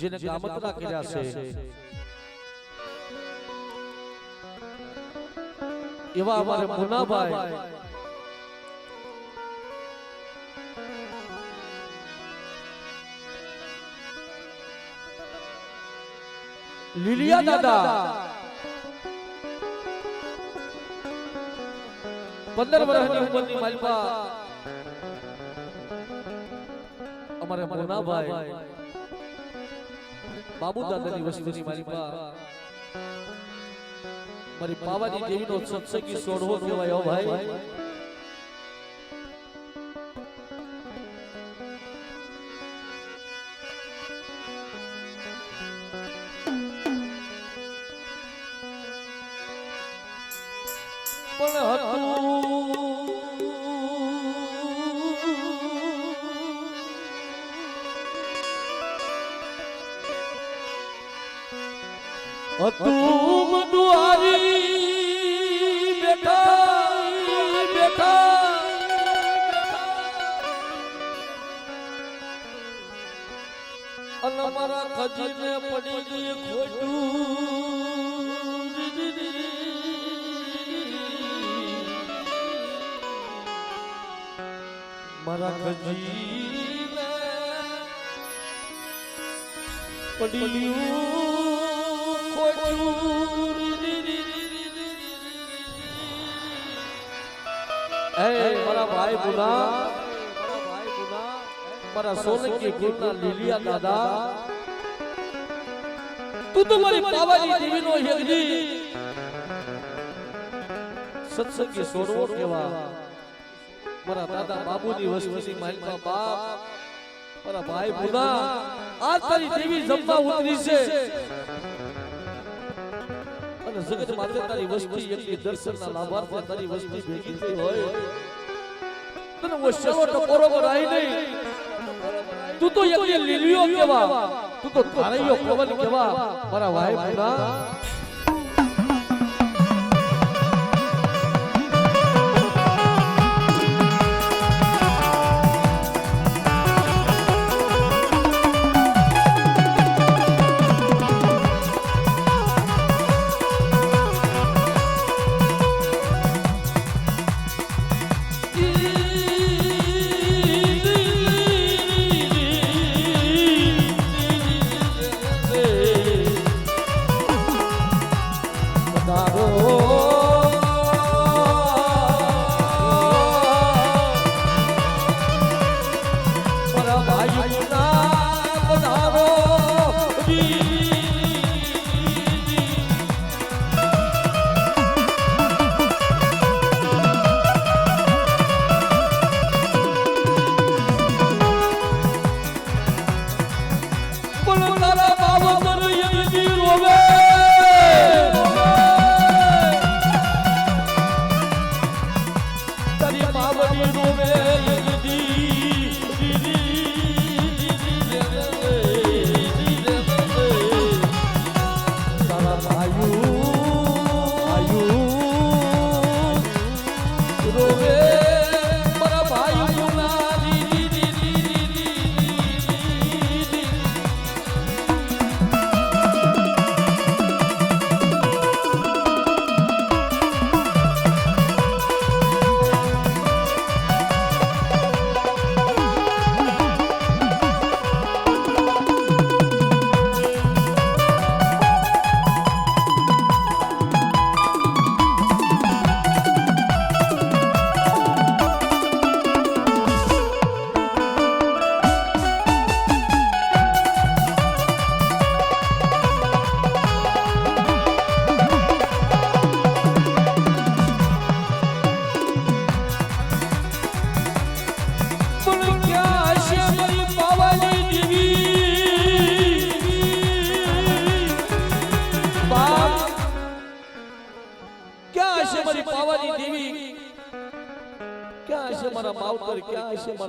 જેને ગામતરા કર્યા છે. એવા અમારે મુનાભાઈ. લીલિયા દાદા. પંદર વર્ષની ઉંમરની માલપા અમારે મુનાભાઈ. બાબુ દાદાની વસ્તુની મારી પા મારી પાવાની દેવીનો સત્સંગી સોઢવો કહેવાય ભાઈ. હતું દુઆરી અને મારા ખજીને પડી ગઈ ખોટું. મારા ખજીને ખોટું એ મારા ભાઈ ગુના, મારા સોલંકી ગુના લીલિયા દાદા, તું તો મારી પાવાની દેવીનો યજ્ઞી સત્સંગી સોરવો કેવા. મારા દાદા બાબુની વસવસી ગુના, આ તારી દેવી જમવા ઉતરી છે. જગત માતે તારી વસ્તી એકલી દર્શનના લાભાર્થે તારી વસ્તી ભેગી થઈ હોય. તને ઓશલો ટકોરો કરાઈ નહીં તું તો એક લીલીઓ કેવા તું તો ધારૈયો પવન કેવા મારા ભાઈ ગુના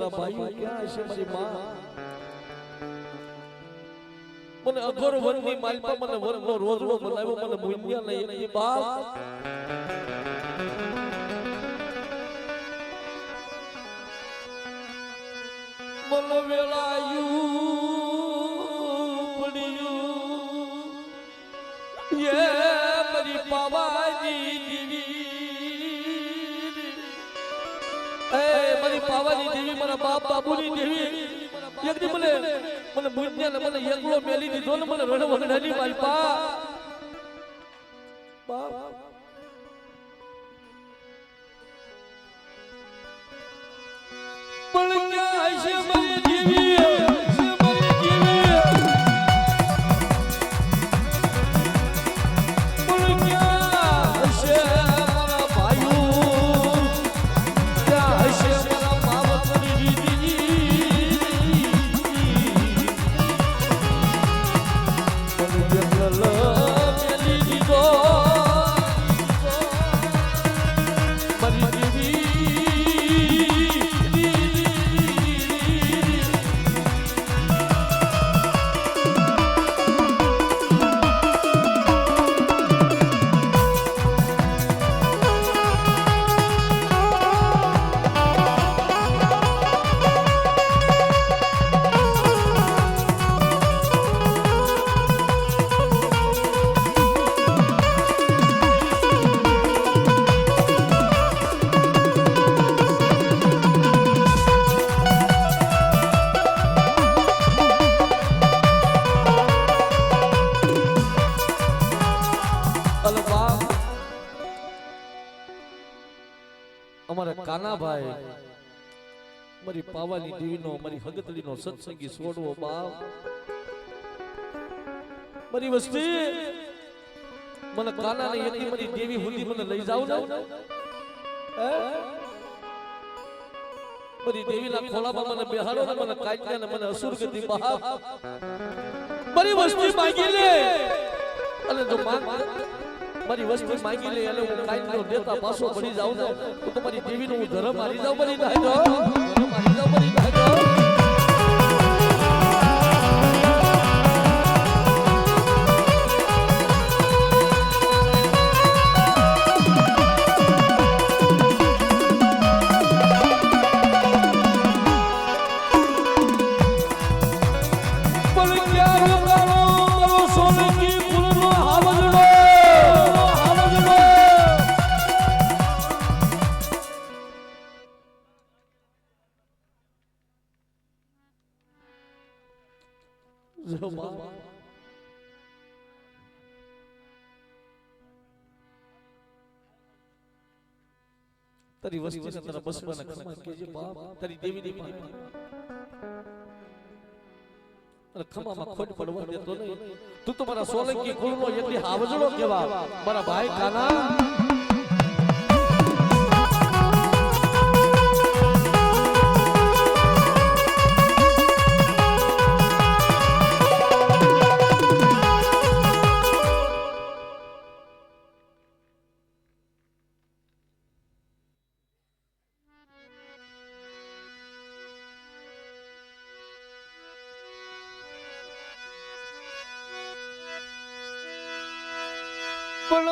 મારા ભાઈઓ ક્યાં છે મારી માં? મને અઘોર વનની માલપા મને વનનો રોજડો બનાવ્યો, મને મૂલ્યા નહીં એ બાપ. મન વેલાયું પાવાની દેવી, મારા બાપ બાબુની દેવી. એકદી મને મને મુન્યા મને એકલો મેલી દીધો ને મને રડ વગડાની મારી પા. બાપ પાવાની દેવીનો મારી હગતડીનો સત્સંગી છોડવો બાપ. મારી વસ્તી, મને કાનાને એકી મારી દેવી હુંદી મને લઈ જાવ ને? મારી દેવીના ખોળામાં મને બેહાડો ને, મને કાંઈ ને, મને અસુર ગતિ બહાર મારી વસ્તી માંગી લે. અને જો માંગ, મારી વસ્તી માંગી લે એટલે હું કાંઈ નો દેતા પાછો પડી જાઉં ને તો તમારી દેવીનો હું ધર્મ મારી જાઉં બની જાય તો તારી વસ્તી તારા બસવાના ખમા કેજે બાપ તારી દેવીની પાસે અને ખમામાં ખોટ પડવા દેતો નહીં. તું તો મારા સોલંકી કુળનો એટલી હાવજળો કેવા મારા ભાઈ કાના. પણ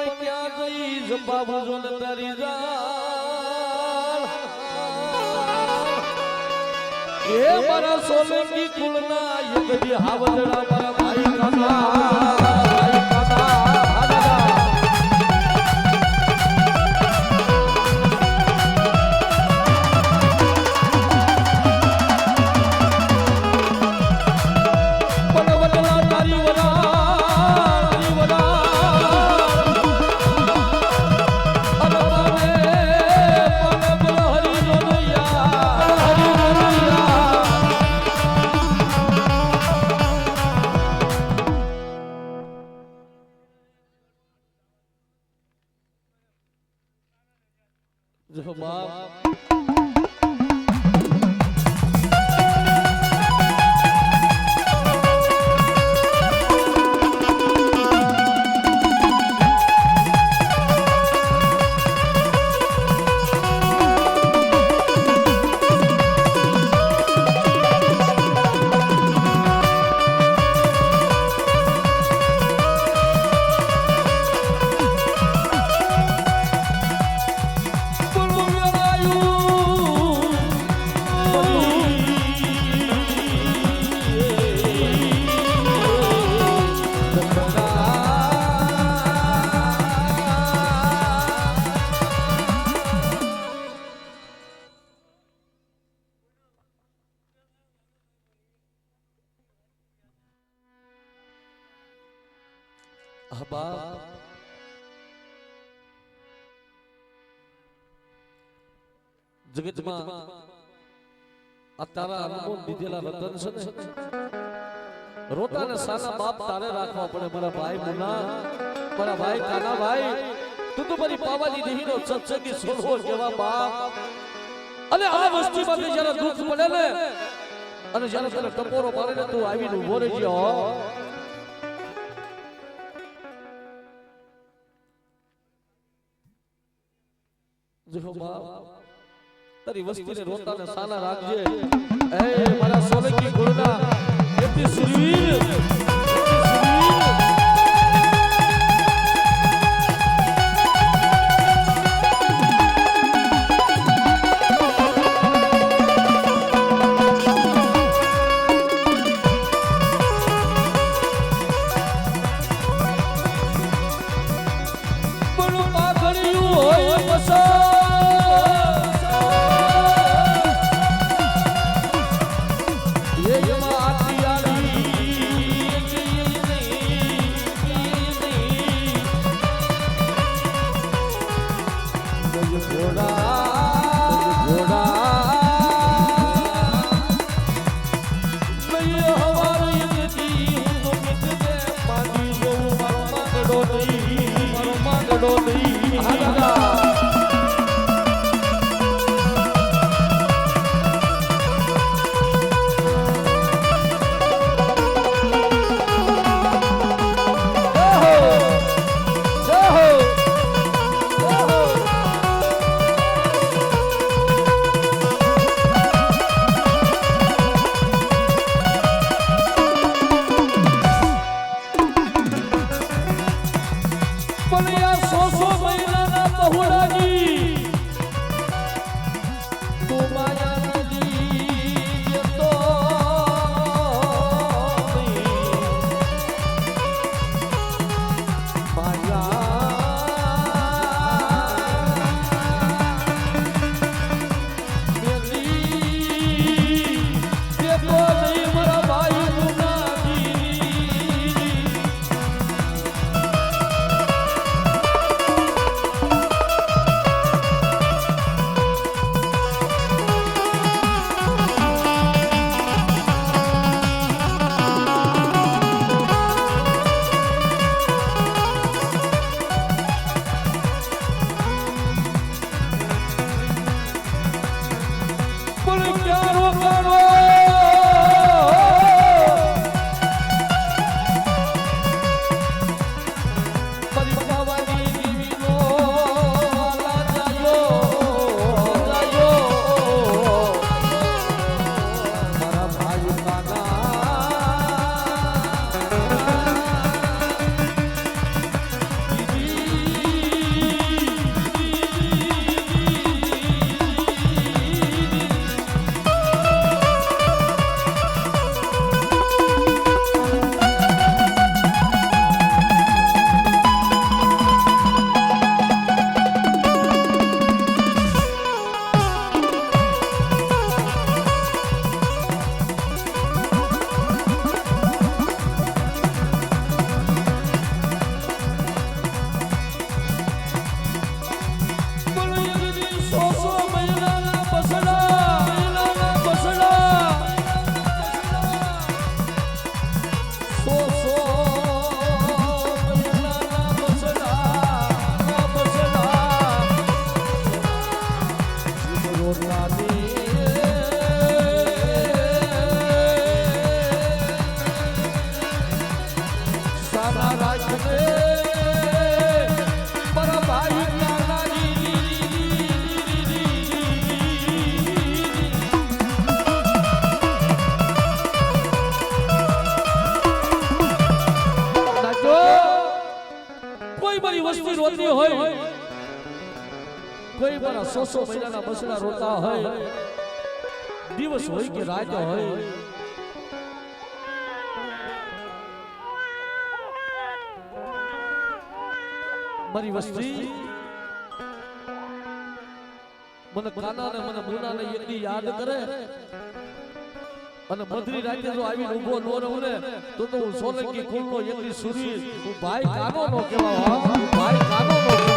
જો ક્યાં જઈ જબાબ જો તારી જા એ મારા સોલંકી કુળના યગડી હાવજડા જો જગતમાં આ તારા અનુભવ દીધેલા રતન છે ને? રોતા ને સાના બાપ તારે રાખવા પડે. મારા ભાઈ મુના, મારા ભાઈ કાના ભાઈ, તું તો મારી પાવાની દેહીનો સત્સંગી સોલવો જેવા બાપ. અને આ વસ્તીમાંથી જ્યારે દુઃખ પડે ને અને જ્યારે તને ટપોરો મારે ને તું આવીને ઊભો રહેજો જો બાપ તારી વસ્તીને રોતા ને સાના રાખજે. એ મારા સોલંકી એથી એથી સુરવીર સો સો મહિનાના બસડા રોતા હોય. દિવસ હોય કે રાત હોય. મારી વસ્તી. મને કાના ને મને મુના ને એટલી યાદ કરે. અને મધરી રાતે જો આવી ઊભો નો રહું ને તો તો હું સોલંકી કુળનો એટલી સુરી. હું ભાઈ કાનો નો કહેવાય ભાઈ કાનો નો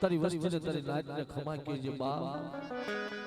તારી વસ્તીને તારી નાતને ખમા કે જે બાપ.